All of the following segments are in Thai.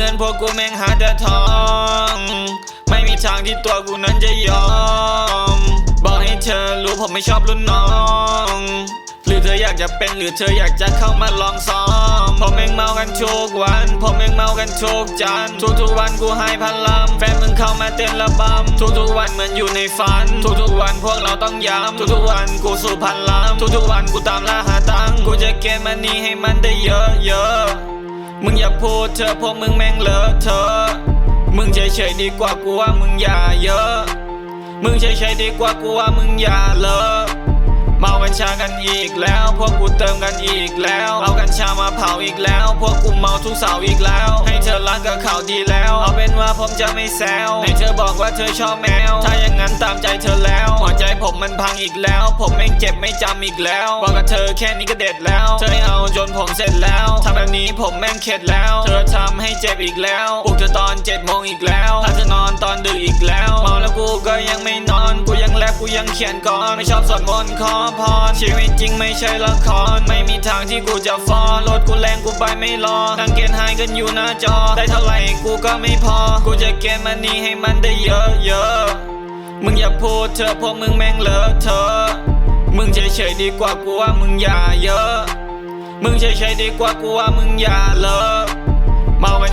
งินพวกกูแม่งหาแต่ทอง ไม่มีทางที่ตัวกูนั้นจะยอม บอกให้เธอรู้ผมไม่ชอบรุ่นน้อง หรือเธออยากจะเป็นหรือเธออยากจะเข้ามาลองซ้อม ผมเองเมากันทุกวัน ผมเองเมากันทุกจันทร์ทุกวันกูให้พันลังแฟนมึงเข้ามาเต้นระบำทุกๆวันเหมือนอยู่ในฝัน ทุกๆวันพวกเราต้องย้ำทุกๆวันกูสู่พันลำทุกๆวันกูตามล่าหาตังกูจะเก็บมันนี้ให้มันได้เยอะๆ มึงอย่าพูดเธอพวกมึงแม่งเลอะเธอ มึงเฉยๆดีกว่ากูว่ามึงอย่าเยอะ มึงเฉยๆดีกว่ากูว่ามึงอย่าเลิก ชากันอีกแล้ว พวกกูเติมกันอีกแล้ว เอากัญชามาเผาอีกแล้ว พวกกูเมาทุกเสาร์อีกแล้ว ให้เธอรักกับเขาดีแล้ว เอาเป็นว่าผมจะไม่แซวให้เธอบอกว่าเธอชอบแมว ถ้าอย่างนั้นตามใจเธอแล้ว หัวใจผมมันพังอีกแล้ว ผมแม่งเจ็บไม่จำอีกแล้ว บอกกับเธอแค่นี้ก็เด็ดแล้ว เธอเอาจนผมเสร็จแล้วทำแบบนี้ผมแม่งเข็ดแล้ว เธอทำให้เจ็บอีกแล้วปลุกเธอตอนเจ็ดโมงอีกแล้วถ้าเธอนอนตอนดึกอีกแล้ว เมาแล้วกูก็ยังไม่นอน กูยังแลบกูยังเขียนก่อนไม่ชอบสวดมนต์ขอพรชีวิตจริงไม่ใช่ละคร ไม่มีทางที่กูจะฟอนรถกูแรงกูไปไม่รอนั่งเกณฑ์หายกันอยู่หน้าจอ ได้เท่าไหร่กูก็ไม่พอ กูจะเก็บมันนี้ให้มันได้เยอะเยอะมึงอย่าพูดเธอพวกมึงแม่งเลอะเทอมึงเฉยๆดีกว่ากูว่ามึงอย่าเยอะ มึงเฉยๆดีกว่ากูว่ามึงอย่าเลิกเมากัญ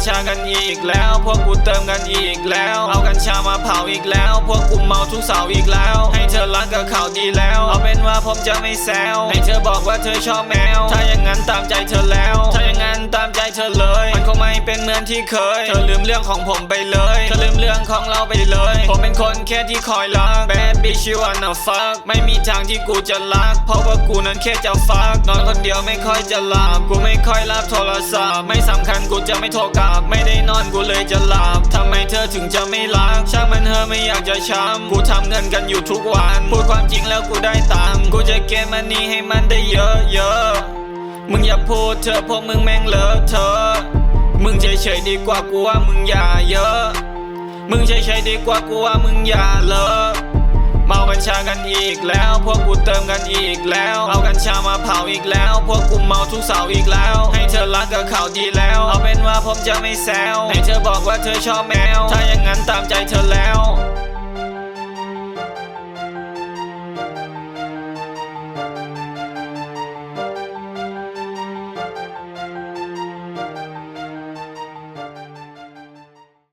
ชากันอีกแล้ว พวกกูเติมกันอีกแล้ว เอากัญชามาเผาอีกแล้ว พวกกูเมาทุกเสาร์อีกแล้ว ให้เธอรักกับเขาดีแล้ว เอาเป็นว่าผมจะไม่แซว ให้เธอบอกว่าเธอชอบแมว ถ้าอย่างนั้นตามใจเธอแล้ว ถ้าอย่างนั้นตามใจเธอเลย มันคงไม่เป็นเหมือนที่เคย เธอลืมเรื่องของผมไปเลย เธอลืมเรื่องของเราไปเลย ผมเป็นคนแค่ที่คอยรัก Bad bitch you wanna fuck ไม่มีทางที่กูจะรัก เพราะว่ากูนั้นแค่จะฟัก นอนคนเดียวไม่ค่อยจะหลับ กูไม่ค่อยรับโทรศัพท์ ไม่สำคัญกูจะไม่โทรกลับไม่ได้นอนกูเลยจะหลับทำไมเธอถึงจะไม่รัก ช่างมันเธอไม่อยากจะช้ำกูทำเงินกันอยู่ทุกวัน พูดความจริงแล้วกูได้ตังค์กูจะเก็บมันนี้ให้มันได้เยอะเยอะมึงอย่าพูดเธอพวกมึงแม่งเลอะเทอมึงเฉยๆดีกว่ากูว่ามึงอย่าเยอะ มึงเฉยๆดีกว่ากูว่ามึงอย่าเลิก เมากัญชากันอีกแล้ว พวกกูเติมกันอีกแล้ว เอากัญชามาเผาอีกแล้ว พวกกูเมาทุกเสาร์อีกแล้ว ให้เธอรักกับเขาดีแล้ว เอาเป็นว่าผมจะไม่แซวให้เธอบอกว่าเธอชอบแมว ถ้าอย่างนั้นตามใจเธอแล้ว